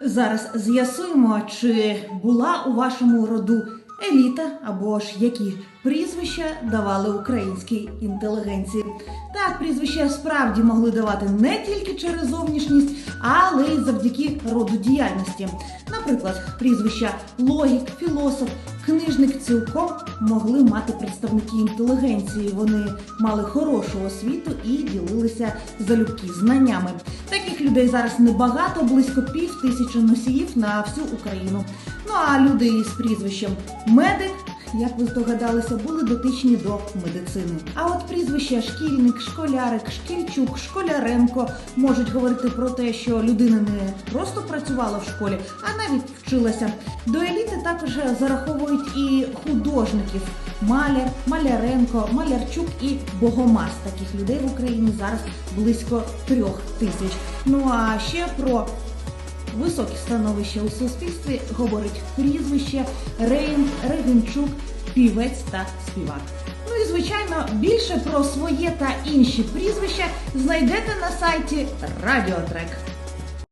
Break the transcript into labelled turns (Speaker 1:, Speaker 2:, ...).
Speaker 1: Зараз з'ясуємо, чи була у вашому роду еліта або ж які прізвища давали українській інтелігенції. Так, прізвища справді могли давати не тільки через зовнішність, але й завдяки роду діяльності. Наприклад, прізвища логік, філософ, книжник цілком могли мати представники інтелігенції. Вони мали хорошу освіту і ділилися залюбки знаннями. Таких людей зараз небагато, близько пів тисячі носіїв на всю Україну. Ну а люди із прізвищем медик. Як ви здогадалися, були дотичні до медицини. А от прізвища шкільник, школярик, шкільчук, школяренко можуть говорити про те, що людина не просто працювала в школі, а навіть вчилася. До еліти також зараховують і художників: маляр, маляренко, малярчук і богомаз. Таких людей в Україні зараз близько трьох тисяч. Ну а ще про Високі становище у суспільстві говорить прізвище Рейн, Регенчук, півець та співак. Ну і звичайно, більше про своє та інші прізвища знайдете на сайті Радіотрек.